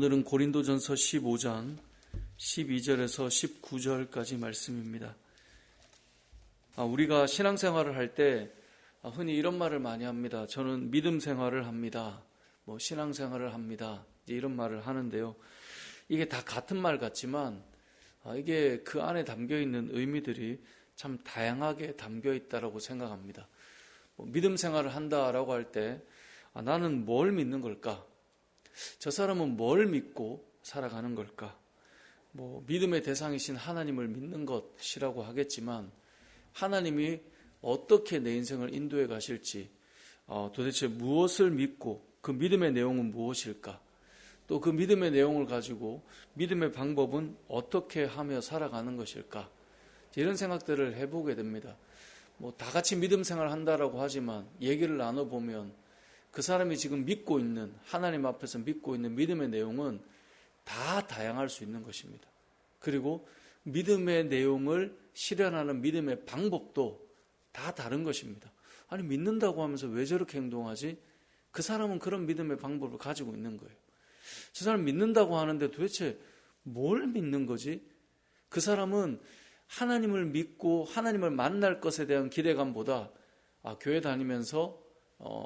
오늘은 고린도전서 15장 12절에서 19절까지 말씀입니다. 아, 우리가 신앙생활을 할때 아, 흔히 이런 말을 많이 합니다. 저는 믿음 생활을 합니다. 뭐 신앙생활을 합니다. 이런 말을 하는데요. 이게 다 같은 말 같지만 아, 이게 그 안에 담겨 있는 의미들이 참 다양하게 담겨 있다라고 생각합니다. 뭐 믿음 생활을 한다라고 할 때 나는 뭘 믿는 걸까? 저 사람은 뭘 믿고 살아가는 걸까? 뭐 믿음의 대상이신 하나님을 믿는 것이라고 하겠지만 하나님이 어떻게 내 인생을 인도해 가실지 어, 도대체 무엇을 믿고 그 믿음의 내용은 무엇일까? 또 그 믿음의 내용을 가지고 믿음의 방법은 어떻게 하며 살아가는 것일까? 이런 생각들을 해보게 됩니다. 뭐 다 같이 믿음 생활 한다라고 하지만 얘기를 나눠보면 그 사람이 지금 믿고 있는 하나님 앞에서 믿고 있는 믿음의 내용은 다 다양할 수 있는 것입니다. 그리고 믿음의 내용을 실현하는 믿음의 방법도 다 다른 것입니다. 아니 믿는다고 하면서 왜 저렇게 행동하지? 그 사람은 그런 믿음의 방법을 가지고 있는 거예요. 저 사람 믿는다고 하는데 도대체 뭘 믿는 거지? 그 사람은 하나님을 믿고 하나님을 만날 것에 대한 기대감보다 아, 교회 다니면서 어,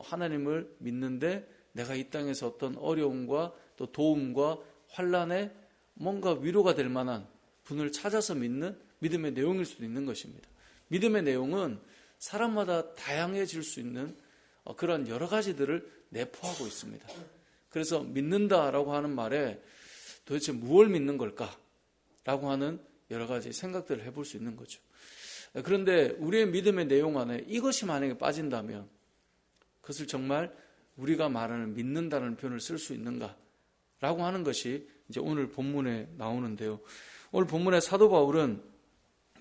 하나님을 믿는데 내가 이 땅에서 어떤 어려움과 또 도움과 환란에 뭔가 위로가 될 만한 분을 찾아서 믿는 믿음의 내용일 수도 있는 것입니다. 믿음의 내용은 사람마다 다양해질 수 있는 어, 그런 여러 가지들을 내포하고 있습니다. 그래서 믿는다라고 하는 말에 도대체 무엇을 믿는 걸까? 라고 하는 여러 가지 생각들을 해볼 수 있는 거죠. 그런데 우리의 믿음의 내용 안에 이것이 만약에 빠진다면 그것을 정말 우리가 말하는 믿는다는 표현을 쓸 수 있는가? 라고 하는 것이 이제 오늘 본문에 나오는데요. 오늘 본문의 사도 바울은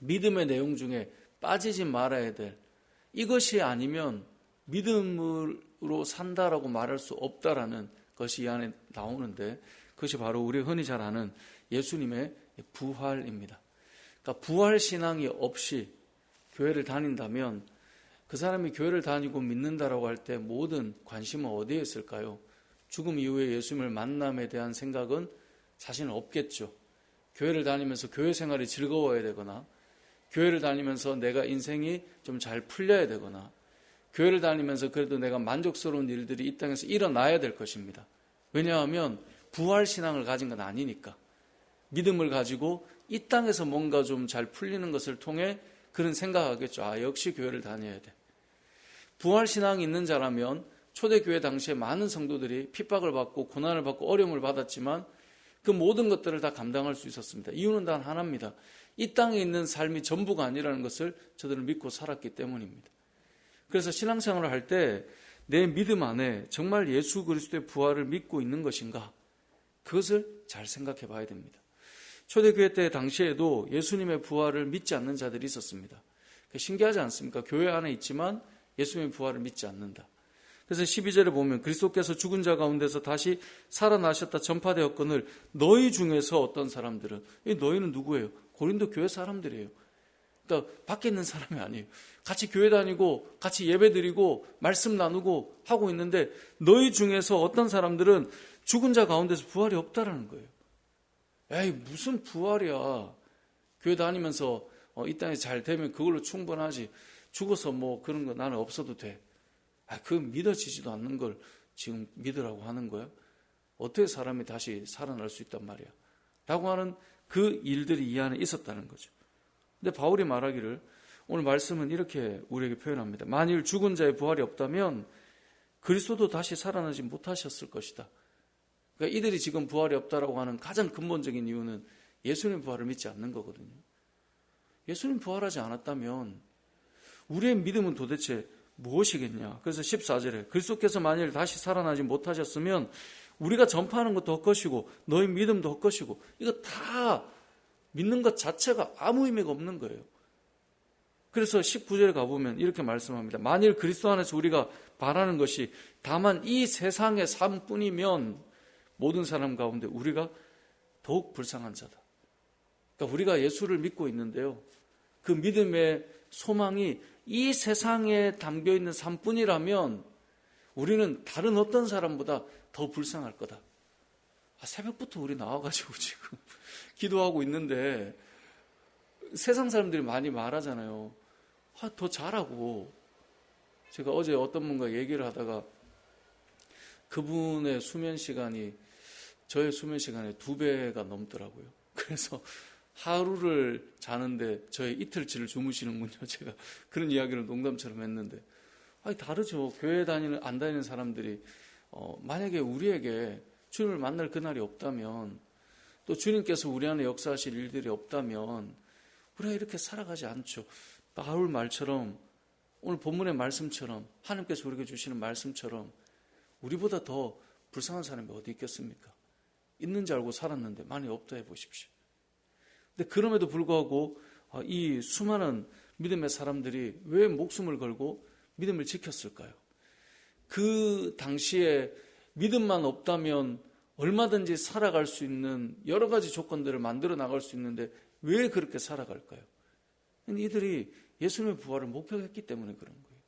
믿음의 내용 중에 빠지지 말아야 될 이것이 아니면 믿음으로 산다라고 말할 수 없다라는 것이 이 안에 나오는데 그것이 바로 우리 흔히 잘 아는 예수님의 부활입니다. 그러니까 부활 신앙이 없이 교회를 다닌다면 그 사람이 교회를 다니고 믿는다라고 할 때 모든 관심은 어디에 있을까요? 죽음 이후에 예수님을 만남에 대한 생각은 사실은 없겠죠. 교회를 다니면서 교회 생활이 즐거워야 되거나 교회를 다니면서 내가 인생이 좀 잘 풀려야 되거나 교회를 다니면서 그래도 내가 만족스러운 일들이 이 땅에서 일어나야 될 것입니다. 왜냐하면 부활 신앙을 가진 건 아니니까 믿음을 가지고 이 땅에서 뭔가 좀 잘 풀리는 것을 통해 그런 생각하겠죠. 아 역시 교회를 다녀야 돼. 부활 신앙이 있는 자라면 초대교회 당시에 많은 성도들이 핍박을 받고 고난을 받고 어려움을 받았지만 그 모든 것들을 다 감당할 수 있었습니다. 이유는 단 하나입니다. 이 땅에 있는 삶이 전부가 아니라는 것을 저들은 믿고 살았기 때문입니다. 그래서 신앙생활을 할 때 내 믿음 안에 정말 예수 그리스도의 부활을 믿고 있는 것인가? 그것을 잘 생각해 봐야 됩니다. 초대교회 때 당시에도 예수님의 부활을 믿지 않는 자들이 있었습니다. 신기하지 않습니까? 교회 안에 있지만 예수님의 부활을 믿지 않는다. 그래서 12절에 보면 그리스도께서 죽은 자 가운데서 다시 살아나셨다 전파되었거늘 너희 중에서 어떤 사람들은 이 너희는 누구예요? 고린도 교회 사람들이에요. 그러니까 밖에 있는 사람이 아니에요. 같이 교회 다니고 같이 예배 드리고 말씀 나누고 하고 있는데 너희 중에서 어떤 사람들은 죽은 자 가운데서 부활이 없다라는 거예요. 에이 무슨 부활이야. 교회 다니면서 어, 이 땅에 잘 되면 그걸로 충분하지. 죽어서 뭐 그런 거 나는 없어도 돼. 아, 그 믿어지지도 않는 걸 지금 믿으라고 하는 거야? 어떻게 사람이 다시 살아날 수 있단 말이야? 라고 하는 그 일들이 이 안에 있었다는 거죠. 근데 바울이 말하기를 오늘 말씀은 이렇게 우리에게 표현합니다. 만일 죽은 자의 부활이 없다면 그리스도도 다시 살아나지 못하셨을 것이다. 그러니까 이들이 지금 부활이 없다라고 하는 가장 근본적인 이유는 예수님 부활을 믿지 않는 거거든요. 예수님 부활하지 않았다면 우리의 믿음은 도대체 무엇이겠냐? 그래서 14절에 그리스도께서 만일 다시 살아나지 못하셨으면 우리가 전파하는 것도 헛것이고 너희 믿음도 헛것이고 이거 다 믿는 것 자체가 아무 의미가 없는 거예요. 그래서 19절에 가보면 이렇게 말씀합니다. 만일 그리스도 안에서 우리가 바라는 것이 다만 이 세상의 삶뿐이면 모든 사람 가운데 우리가 더욱 불쌍한 자다. 그러니까 우리가 예수를 믿고 있는데요. 그 믿음의 소망이 이 세상에 담겨 있는 삶뿐이라면 우리는 다른 어떤 사람보다 더 불쌍할 거다. 아, 새벽부터 우리 나와가지고 지금 기도하고 있는데 세상 사람들이 많이 말하잖아요. 아, 더 잘하고 제가 어제 어떤 분과 얘기를 하다가 그분의 수면 시간이 저의 수면 시간의 두 배가 넘더라고요. 그래서 하루를 자는데 저의 이틀치를 주무시는군요. 제가 그런 이야기를 농담처럼 했는데 아니 다르죠. 교회 다니는 안 다니는 사람들이 어, 만약에 우리에게 주님을 만날 그날이 없다면 또 주님께서 우리 안에 역사하실 일들이 없다면 우리가 이렇게 살아가지 않죠. 바울 말처럼 오늘 본문의 말씀처럼 하나님께서 우리에게 주시는 말씀처럼 우리보다 더 불쌍한 사람이 어디 있겠습니까? 있는 줄 알고 살았는데 많이 없다 해 보십시오. 근데 그럼에도 불구하고 아, 이 수많은 믿음의 사람들이 왜 목숨을 걸고 믿음을 지켰을까요? 그 당시에 믿음만 없다면 얼마든지 살아갈 수 있는 여러 가지 조건들을 만들어 나갈 수 있는데 왜 그렇게 살아갈까요? 이들이 예수님의 부활을 목격했기 때문에 그런 거예요.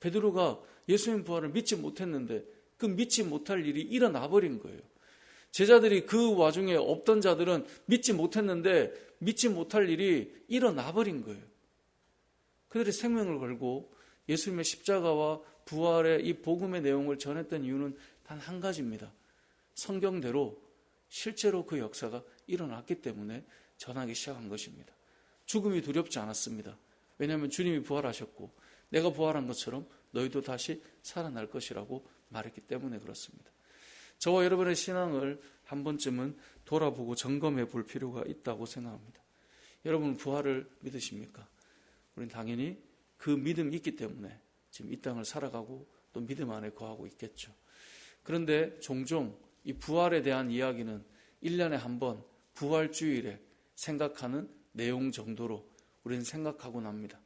베드로가 예수님 부활을 믿지 못했는데 그 믿지 못할 일이 일어나 버린 거예요. 제자들이 그 와중에 없던 자들은 믿지 못했는데 믿지 못할 일이 일어나 버린 거예요. 그들이 생명을 걸고 예수님의 십자가와 부활의 이 복음의 내용을 전했던 이유는 단 한 가지입니다. 성경대로 실제로 그 역사가 일어났기 때문에 전하기 시작한 것입니다. 죽음이 두렵지 않았습니다. 왜냐하면 주님이 부활하셨고 내가 부활한 것처럼 너희도 다시 살아날 것이라고 말했기 때문에 그렇습니다. 저와 여러분의 신앙을 한 번쯤은 돌아보고 점검해 볼 필요가 있다고 생각합니다. 여러분 부활을 믿으십니까? 우리는 당연히 그 믿음이 있기 때문에 지금 이 땅을 살아가고 또 믿음 안에 거하고 있겠죠. 그런데 종종 이 부활에 대한 이야기는 1년에 한 번 부활주일에 생각하는 내용 정도로 우리는 생각하고 납니다.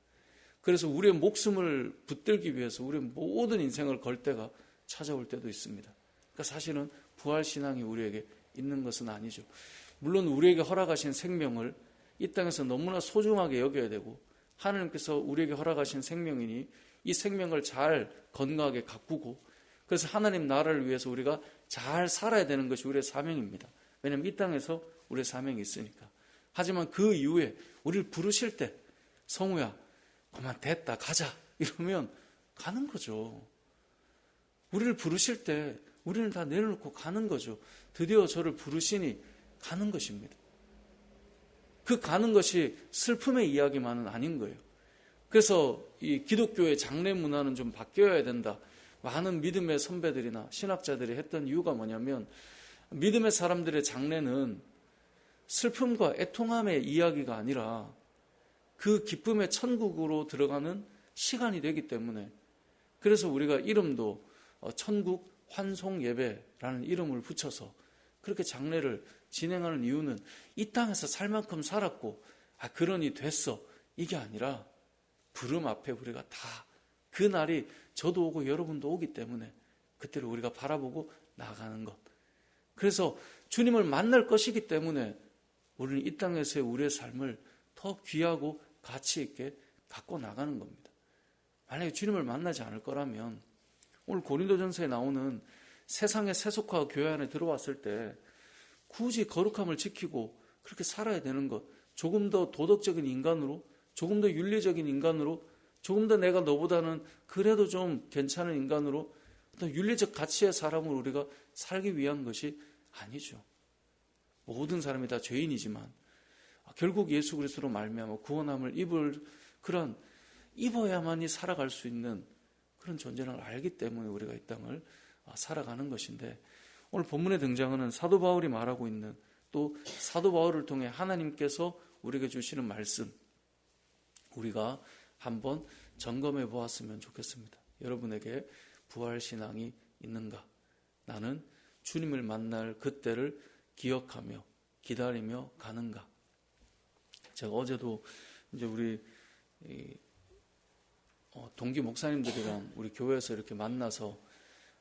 그래서 우리의 목숨을 붙들기 위해서 우리의 모든 인생을 걸 때가 찾아올 때도 있습니다. 그러니까 사실은 부활신앙이 우리에게 있는 것은 아니죠. 물론 우리에게 허락하신 생명을 이 땅에서 너무나 소중하게 여겨야 되고 하나님께서 우리에게 허락하신 생명이니 이 생명을 잘 건강하게 가꾸고 그래서 하나님 나라를 위해서 우리가 잘 살아야 되는 것이 우리의 사명입니다. 왜냐하면 이 땅에서 우리의 사명이 있으니까. 하지만 그 이후에 우리를 부르실 때 성우야 그만 됐다 가자 이러면 가는 거죠. 우리를 부르실 때 우리는 다 내려놓고 가는 거죠. 드디어 저를 부르시니 가는 것입니다. 그 가는 것이 슬픔의 이야기만은 아닌 거예요. 그래서 이 기독교의 장례 문화는 좀 바뀌어야 된다. 많은 믿음의 선배들이나 신학자들이 했던 이유가 뭐냐면 믿음의 사람들의 장례는 슬픔과 애통함의 이야기가 아니라 그 기쁨의 천국으로 들어가는 시간이 되기 때문에 그래서 우리가 이름도 어, 천국 환송 예배라는 이름을 붙여서 그렇게 장례를 진행하는 이유는 이 땅에서 살 만큼 살았고 아 그러니 됐어 이게 아니라 부름 앞에 우리가 다 그 날이 저도 오고 여러분도 오기 때문에 그때를 우리가 바라보고 나가는 것. 그래서 주님을 만날 것이기 때문에 우리는 이 땅에서의 우리의 삶을 더 귀하고 가치 있게 갖고 나가는 겁니다. 만약에 주님을 만나지 않을 거라면 오늘 고린도전서에 나오는 세상의 세속화 교회 안에 들어왔을 때 굳이 거룩함을 지키고 그렇게 살아야 되는 것, 조금 더 도덕적인 인간으로, 조금 더 윤리적인 인간으로, 조금 더 내가 너보다는 그래도 좀 괜찮은 인간으로 어떤 윤리적 가치의 사람을 우리가 살기 위한 것이 아니죠. 모든 사람이 다 죄인이지만 결국 예수 그리스도로 말미암아 구원함을 입을 그런 입어야만이 살아갈 수 있는 그런 존재를 알기 때문에 우리가 이 땅을 아, 살아가는 것인데 오늘 본문에 등장하는 사도 바울이 말하고 있는 또 사도 바울을 통해 하나님께서 우리에게 주시는 말씀 우리가 한번 점검해 보았으면 좋겠습니다. 여러분에게 부활 신앙이 있는가? 나는 주님을 만날 그때를 기억하며 기다리며 가는가? 제가 어제도 이제 우리 어, 동기 목사님들이랑 우리 교회에서 이렇게 만나서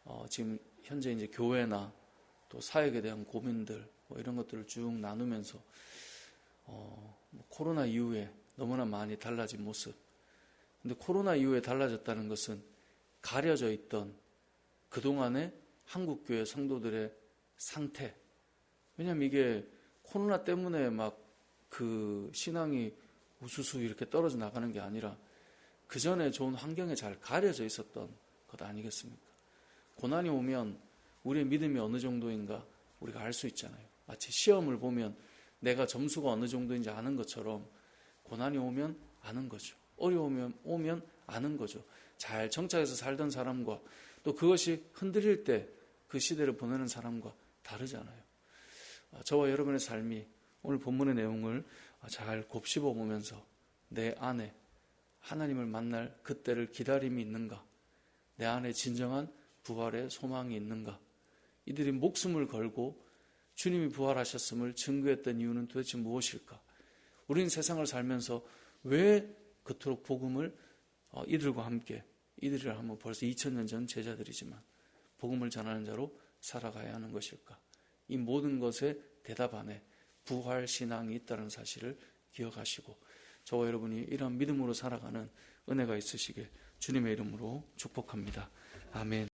어, 지금 현재 이제 교회나 또 사역에 대한 고민들 뭐 이런 것들을 쭉 나누면서 어, 뭐 코로나 이후에 너무나 많이 달라진 모습. 근데 코로나 이후에 달라졌다는 것은 가려져 있던 그동안의 한국 교회 성도들의 상태, 왜냐하면 이게 코로나 때문에 막 그 신앙이 우수수 이렇게 떨어져 나가는 게 아니라 그 전에 좋은 환경에 잘 가려져 있었던 것 아니겠습니까? 고난이 오면 우리의 믿음이 어느 정도인가 우리가 알 수 있잖아요. 마치 시험을 보면 내가 점수가 어느 정도인지 아는 것처럼 고난이 오면 아는 거죠. 어려우면 오면 아는 거죠. 잘 정착해서 살던 사람과 또 그것이 흔들릴 때 그 시대를 보내는 사람과 다르잖아요. 아, 저와 여러분의 삶이 오늘 본문의 내용을 잘 곱씹어 보면서 내 안에 하나님을 만날 그때를 기다림이 있는가? 내 안에 진정한 부활의 소망이 있는가? 이들이 목숨을 걸고 주님이 부활하셨음을 증거했던 이유는 도대체 무엇일까? 우리는 세상을 살면서 왜 그토록 복음을 어, 이들과 함께 이들이라 하면 벌써 2000년 전 제자들이지만 복음을 전하는 자로 살아가야 하는 것일까? 이 모든 것의 대답 안에 부활 신앙이 있다는 사실을 기억하시고 저와 여러분이 이런 믿음으로 살아가는 은혜가 있으시길 주님의 이름으로 축복합니다. 아멘.